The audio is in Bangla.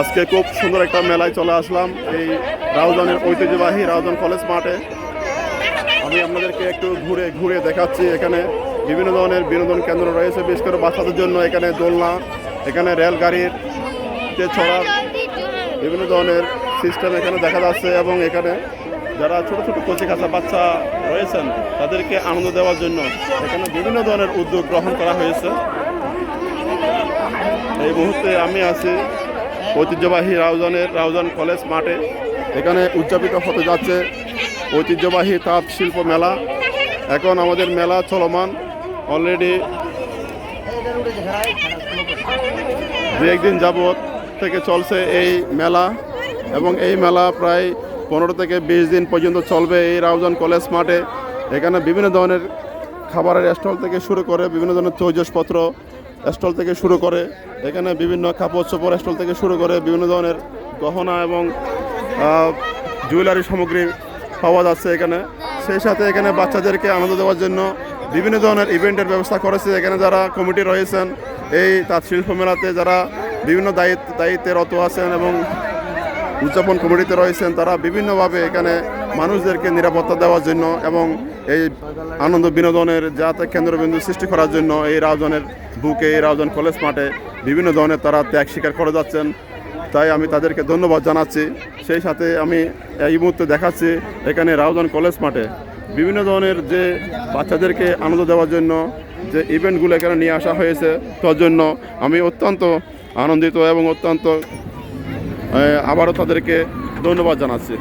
আজকে খুব সুন্দর একটা মেলায় চলে আসলাম এই রাউজানের ঐতিহ্যবাহী রাউজান কলেজ মাঠে। আমি আপনাদেরকে একটু ঘুরে ঘুরে দেখাচ্ছি এখানে বিভিন্ন ধরনের বিনোদন কেন্দ্র রয়েছে, বিশেষ করে বাচ্চাদের জন্য এখানে দোলনা, এখানে রেলগাড়ির যে ছড়ার বিভিন্ন ধরনের সিস্টেম এখানে দেখা যাচ্ছে এবং এখানে যারা ছোট ছোট কচি কাঁচা বাচ্চা রয়েছেন, তাদেরকে আনন্দ দেওয়ার জন্য এখানে বিভিন্ন ধরনের উদ্যোগ গ্রহণ করা হয়েছে। এই মুহূর্তে আমি আছি ঐতিহ্যবাহী রাউজানের, রাউজান কলেজ মাঠে। এখানে উদযাপিত হতে যাচ্ছে ঐতিহ্যবাহী তাঁত শিল্প মেলা। এখন আমাদের মেলা চলমান। অলরেডি দু একদিন যাবৎ থেকে চলছে এই মেলা এবং এই মেলা প্রায় পনেরো থেকে বিশ দিন পর্যন্ত চলবে এই রাউজান কলেজ মাঠে। এখানে বিভিন্ন ধরনের খাবারের স্টল থেকে শুরু করে বিভিন্ন ধরনের তৈজসপত্র স্টল থেকে শুরু করে, এখানে বিভিন্ন কাপড় চোপড় স্টল থেকে শুরু করে বিভিন্ন ধরনের গহনা এবং জুয়েলারি সামগ্রী পাওয়া যাচ্ছে এখানে। সেই সাথে এখানে বাচ্চাদেরকে আনন্দ দেওয়ার জন্য বিভিন্ন ধরনের ইভেন্টের ব্যবস্থা করেছে এখানে যারা কমিটি রয়েছেন। এই তাঁত শিল্প মেলাতে যারা বিভিন্ন দায়িত্ব দায়িত্বে রত আছেন এবং উদযাপন কমিটিতে রয়েছেন তারা বিভিন্নভাবে এখানে মানুষদেরকে নিরাপত্তা দেওয়ার জন্য এবং এই আনন্দ বিনোদনের যাতে কেন্দ্রবিন্দু সৃষ্টি করার জন্য এই রাউজানের বুকে, এই রাউজান কলেজ মাঠে বিভিন্ন ধরনের তারা ত্যাগ স্বীকার করে যাচ্ছেন। তাই আমি তাদেরকে ধন্যবাদ জানাচ্ছি। সেই সাথে আমি এই মুহূর্তে দেখাচ্ছি এখানে রাউজান কলেজ মাঠে বিভিন্ন ধরনের যে বাচ্চাদেরকে আনন্দ দেওয়ার জন্য যে ইভেন্টগুলো এখানে নিয়ে আসা হয়েছে, তার জন্য আমি অত্যন্ত আনন্দিত এবং অত্যন্ত আবারও তাদেরকে ধন্যবাদ জানাচ্ছি।